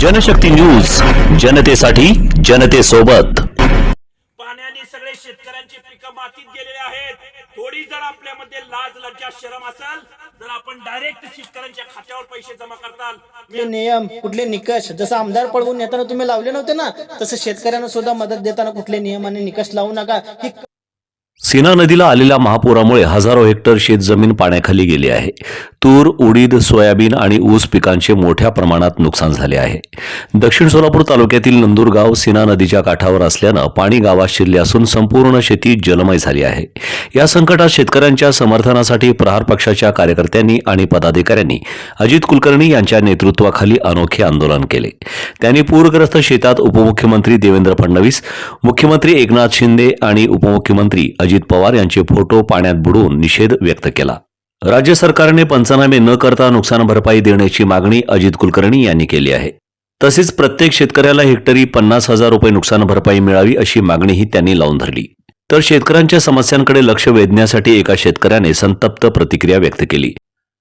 Janshakti news जनतेसाठी जनतेसोबत. पाण्याने सगळे शेतकऱ्यांची पिकं मातीत गेलेले आहेत. थोडी जर आपल्यामध्ये लाज लज्जा शरम असेल तर आपण डायरेक्ट शेतकऱ्यांच्या खात्यावर पैसे जमा करताल. कुठले नियम कुठले निकष? जसं आमदार पळवून येताना तुम्ही लावले नव्हते ना तसं शेतकऱ्यांना सुद्धा मदत देताना कुठले नियम आणि निकष लावू नका. ही सीना नदीला आलेल्या महापुरामुळे हजारो हेक्टर शेतजमीन पाण्याखाली गेली आहे. तूर उडीद सोयाबीन आणि ऊस पिकांचे मोठ्या प्रमाणात नुकसान झाले आहे. दक्षिण सोलापूर तालुक्यातील नंदुरगाव सीना नदीच्या काठावर असल्यानं पाणी गावात शिरले असून संपूर्ण शेती जलमय झाली आहे. या संकटात शेतकऱ्यांच्या समर्थनासाठी प्रहार पक्षाच्या कार्यकर्त्यांनी आणि पदाधिकाऱ्यांनी अजित कुलकर्णी यांच्या नेतृत्वाखाली अनोखे आंदोलन केले. त्यांनी पूरग्रस्त शेतात उपमुख्यमंत्री देवेंद्र फडणवीस मुख्यमंत्री एकनाथ शिंदे आणि उपमुख्यमंत्री अजित पवार यांचे फोटो पाण्यात बुडवून निषेध व्यक्त केला. राज्य सरकारने पंचनामे न करता नुकसान भरपाई देण्याची मागणी अजित कुलकर्णी यांनी केली आहे. तसेच प्रत्येक शेतकऱ्याला हेक्टरी पन्नास हजार रुपये नुकसान भरपाई मिळावी अशी मागणीही त्यांनी लावून धरली. तर शेतकऱ्यांच्या समस्यांकडे लक्ष वेधण्यासाठी एका शेतकऱ्याने संतप्त प्रतिक्रिया व्यक्त केली.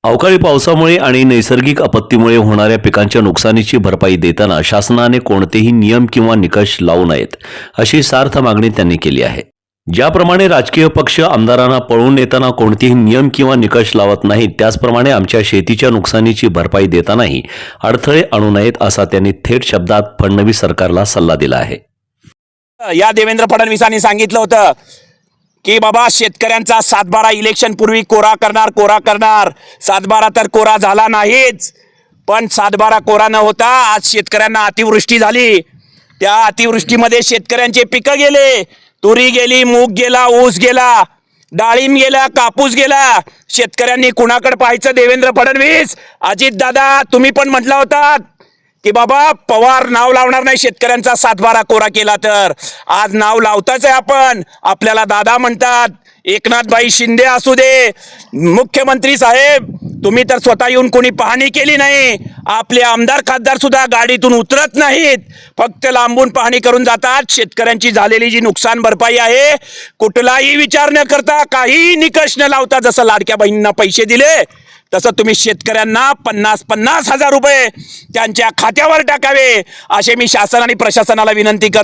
अवकाळी पावसामुळे आणि नैसर्गिक आपत्तीमुळे होणाऱ्या पिकांच्या नुकसानीची भरपाई देताना शासनाने कोणतेही नियम किंवा निकष लावू नयेत अशी सार्थ मागणी त्यांनी केली आहे. ज्याप्रमाणे राजकीय पक्ष आमदारांना पळून नेताना कोणतेही नियम किंवा निकष लावत नाहीत त्याचप्रमाणे आमच्या शेतीच्या नुकसानीची भरपाई देतानाही अडथळे आणू नयेत असा त्यांनी थेट शब्दात फडणवीस सरकारला सल्ला दिला आहे. या देवेंद्र फडणवीसांनी सांगितलं होतं की बाबा शेतकऱ्यांचा सातबारा इलेक्शन पूर्वी कोरा करणार कोरा करणार. सातबारा तर कोरा झाला नाहीच पण सातबारा कोरा न होता आज शेतकऱ्यांना अतिवृष्टी झाली. त्या अतिवृष्टीमध्ये शेतकऱ्यांचे पिकं गेले. तुरी गेली मूग गेला ऊस गेला डाळिंब गेला कापूस गेला. शेतकऱ्यांनी कुणाकडे पाहायचं? देवेंद्र फडणवीस अजित दादा तुम्ही पण म्हटला होता की बाबा पवार नाव लावणार नाही शेतकऱ्यांचा सातबारा कोरा केला तर. आज नाव लावताच आहे आपण. आपल्याला दादा म्हणतात एकनाथबाई शिंदे असू दे मुख्यमंत्री साहेब तुम्ही तर स्वतः येऊन कोणी पाहणी केली नाही. आपले आमदार खासदार सुद्धा गाडीतून उतरत नाहीत. फक्त लांबून पाहणी करून जातात. शेतकऱ्यांची झालेली जी नुकसान भरपाई आहे कुठलाही विचार न करता काही निकष न लावता जसं लाडक्या बहिणींना पैसे दिले तसं तुम्ही शेतकऱ्यांना पन्नास पन्नास हजार रुपये त्यांच्या खात्यावर टाकावे. असे मी शासन आणि प्रशासनाला विनंती कर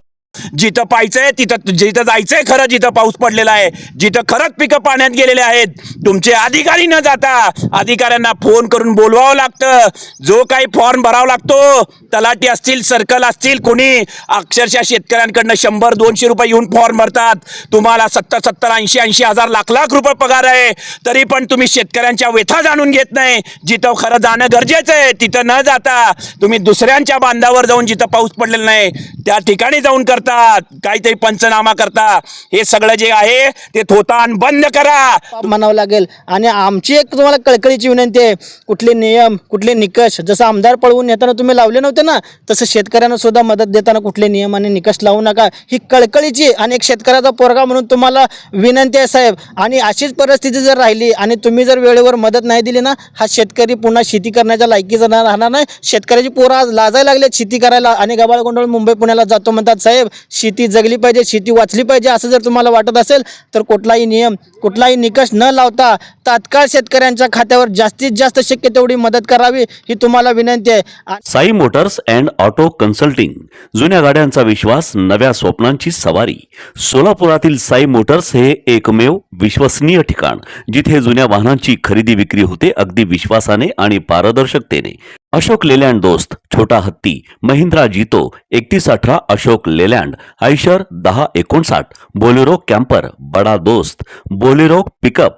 जिथं पाहायचंय तिथं जिथं जायचंय खरं जिथं पाऊस पडलेला आहे जिथं खरंच पिकं पाण्यात गेलेले आहेत तुमचे अधिकारी न जाता अधिकाऱ्यांना फोन करून बोलवावं लागतं. जो काही फॉर्म भरावा लागतो तलाठी असतील सर्कल असतील कोणी अक्षरशः शेतकऱ्यांकडनं शंभर दोनशे रुपये येऊन फॉर्म भरतात. तुम्हाला सत्तर सत्तर ऐंशी ऐंशी हजार लाख लाख रुपये पगार आहे. तरी पण तुम्ही शेतकऱ्यांच्या व्यथा जाणून घेत नाही. जिथं खरं जाणं गरजेचं आहे तिथं न जाता तुम्ही दुसऱ्यांच्या बांधावर जाऊन जिथं पाऊस पडलेला नाही त्या ठिकाणी जाऊन करता. करतात. काहीतरी पंचनामा करता. हे सगळं जे आहे ते थोतान बंद करा. म्हणावं लागेल. आणि आमची एक तुम्हाला कळकळीची विनंती आहे. कुठले नियम कुठले निकष जसं आमदार पळवून येताना तुम्ही लावले नव्हते ना तसं शेतकऱ्यांना सुद्धा मदत देताना कुठले नियम आणि निकष लावू नका. ही कळकळीची आणि एक शेतकऱ्याचा पोरगा म्हणून तुम्हाला विनंती आहे साहेब. आणि अशीच परिस्थिती जर राहिली आणि तुम्ही जर वेळेवर मदत नाही दिली ना हा शेतकरी पुन्हा शेती करण्याच्या लायकीचा ना- राहणार नाही. शेतकऱ्याची पोरं आज लाजायला लागले शेती करायला. आणि गबाळगोंडळ मुंबई पुण्याला जातो म्हणतात साहेब. शेती जगली पाहिजे शेती वाचली पाहिजे असं जर तुम्हाला वाटत असेल तर कुठलाही नियम कुठलाही निकष न लावता तात्काळ शेतकऱ्यांच्या खात्यावर जास्तीत जास्त शक्य तेवढी मदत करावी ही तुम्हाला विनंती आहे. Sai motors and auto consulting जुन्या गाड्यांचा विश्वास नव्या स्वप्नांची सवारी. सोलापुरातील साई मोटर्स हे एकमेव विश्वसनीय ठिकाण जिथे जुन्या वाहनांची खरेदी विक्री होते अगदी विश्वासाने आणि पारदर्शकतेने. अशोक लेलँड दोस्त छोटा हत्ती महिंद्रा जितो एकतीस अठरा अशोक लेलँड आयशर दहा एकोणसाठ बोलेरो कॅम्पर बडा दोस्त बोलेरो पिकअप